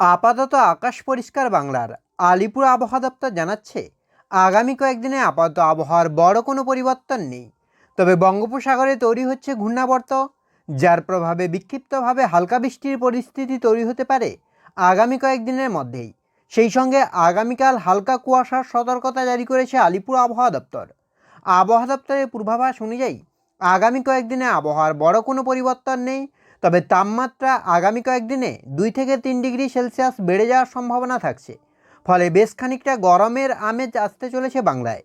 আপাতত আকাশ পরিষ্কার বাংলার। আলিপুর আবহাওয়া দপ্তর জানাচ্ছে, আগামী কয়েকদিনে আপাতত আবহাওয়ার বড় কোনো পরিবর্তন নেই। তবে বঙ্গোপসাগরে তৈরি হচ্ছে ঘূর্ণাবর্ত, যার প্রভাবে বিক্ষিপ্তভাবে হালকা বৃষ্টির পরিস্থিতি তৈরি হতে পারে আগামী কয়েকদিনের মধ্যেই। সেই সঙ্গে আগামীকাল হালকা কুয়াশার সতর্কতা জারি করেছে আলিপুর আবহাওয়া দপ্তর। আবহাওয়া দপ্তরের পূর্বাভাস অনুযায়ী, আগামী কয়েকদিনে আবহাওয়ার বড় কোনো পরিবর্তন নেই তবে তাপমাত্রা আগামী কয়েকদিনে দুই থেকে তিন ডিগ্রি সেলসিয়াস বেড়ে যাওয়ার সম্ভাবনা থাকছে। ফলে বেশ খানিকটা গরমের আমেজ আসতে চলেছে বাংলায়।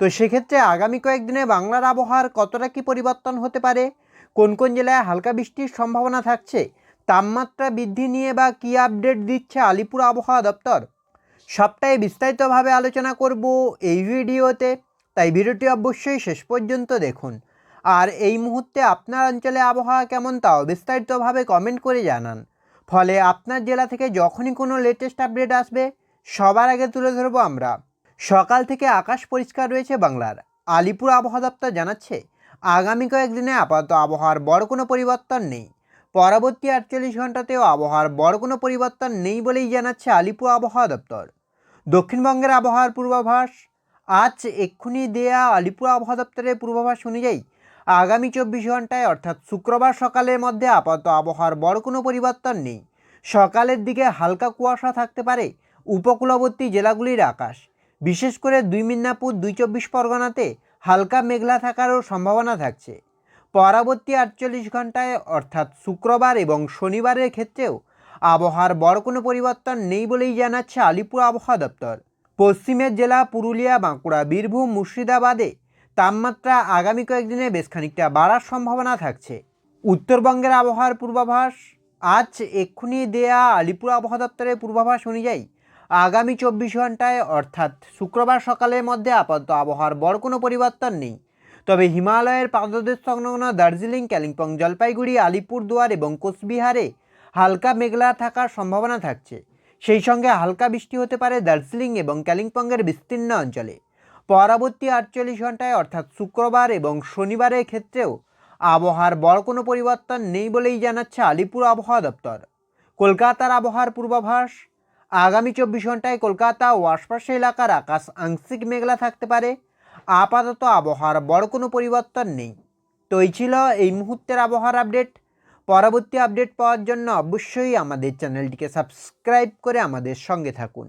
তো সেক্ষেত্রে আগামী কয়েকদিনে বাংলার আবহাওয়ার কতটা কী পরিবর্তন হতে পারে, কোন কোন জেলায় হালকা বৃষ্টির সম্ভাবনা থাকছে, তাপমাত্রা বৃদ্ধি নিয়ে বা কী আপডেট দিচ্ছে আলিপুর আবহাওয়া দপ্তর, সবটাই বিস্তারিতভাবে আলোচনা করব এই ভিডিওতে। তাই ভিডিওটি অবশ্যই শেষ পর্যন্ত দেখুন। আর এই মুহূর্তে আপনার অঞ্চলে আবহাওয়া কেমন তাও বিস্তারিতভাবে কমেন্ট করে জানান। ফলে আপনার জেলা থেকে যখনই কোনো লেটেস্ট আপডেট আসবে, সবার আগে তুলে ধরবো আমরা। সকাল থেকে আকাশ পরিষ্কার রয়েছে বাংলার। আলিপুর আবহাওয়া দপ্তর জানাচ্ছে, আগামী কয়েকদিনে আপাতত আবহাওয়ার বড় কোনো পরিবর্তন নেই। পরবর্তী আটচল্লিশ ঘন্টাতেও আবহাওয়ার বড় কোনো পরিবর্তন নেই বলেই জানাচ্ছে আলিপুর আবহাওয়া দপ্তর। দক্ষিণবঙ্গের আবহাওয়ার পূর্বাভাস, আজ এক্ষুনি দেয়া আলিপুর আবহাওয়া দপ্তরের পূর্বাভাস অনুযায়ী আগামী চব্বিশ ঘন্টায়, অর্থাৎ শুক্রবার সকালের মধ্যে আপাতত আবহাওয়ার বড় কোনো পরিবর্তন নেই। সকালের দিকে হালকা কুয়াশা থাকতে পারে উপকূলবর্তী জেলাগুলির আকাশ। বিশেষ করে দুই মিদনাপুর, দুই চব্বিশ পরগনাতে হালকা মেঘলা থাকারও সম্ভাবনা থাকছে। পরবর্তী আটচল্লিশ ঘন্টায়, অর্থাৎ শুক্রবার এবং শনিবারের ক্ষেত্রেও আবহাওয়ার বড় কোনো পরিবর্তন নেই বলেই জানাচ্ছে আলিপুর আবহাওয়া দপ্তর। পশ্চিমের জেলা পুরুলিয়া, বাঁকুড়া, বীরভূম, মুর্শিদাবাদে তাপমাত্রা আগামী কয়েকদিনে বেশ খানিকটা বাড়ার সম্ভাবনা থাকছে। উত্তরবঙ্গের আবহাওয়ার পূর্বাভাস, আজ এক্ষুনি দেয়া আলিপুর আবহাওয়া দপ্তরের পূর্বাভাস অনুযায়ী আগামী চব্বিশ ঘন্টায় অর্থাৎ শুক্রবার সকালের মধ্যে আপাতত আবহাওয়ার বড় কোনো পরিবর্তন নেই। তবে হিমালয়ের পাদদেশ সংলগ্ন দার্জিলিং, কালিম্পং, জলপাইগুড়ি আলিপুরদুয়ার এবং কোচবিহারে হালকা মেঘলা থাকার সম্ভাবনা থাকছে। সেই সঙ্গে হালকা বৃষ্টি হতে পারে দার্জিলিং এবং কালিম্পংয়ের বিস্তীর্ণ অঞ্চলে। পরবর্তী আটচল্লিশ ঘন্টায় অর্থাৎ শুক্রবার এবং শনিবারের ক্ষেত্রেও আবহাওয়ার বড় কোনো পরিবর্তন নেই বলেই জানাচ্ছে আলিপুর আবহাওয়া দপ্তর। কলকাতার আবহাওয়ার পূর্বাভাস, আগামী চব্বিশ ঘন্টায় কলকাতা ও আশপাশের এলাকার আকাশ আংশিক মেঘলা থাকতে পারে। আপাতত আবহাওয়ার বড় কোনো পরিবর্তন নেই। তো এই ছিল এই মুহূর্তের আবহাওয়ার আপডেট। পরবর্তী আপডেট পাওয়ার জন্য অবশ্যই আমাদের চ্যানেলটিকে সাবস্ক্রাইব করে আমাদের সঙ্গে থাকুন।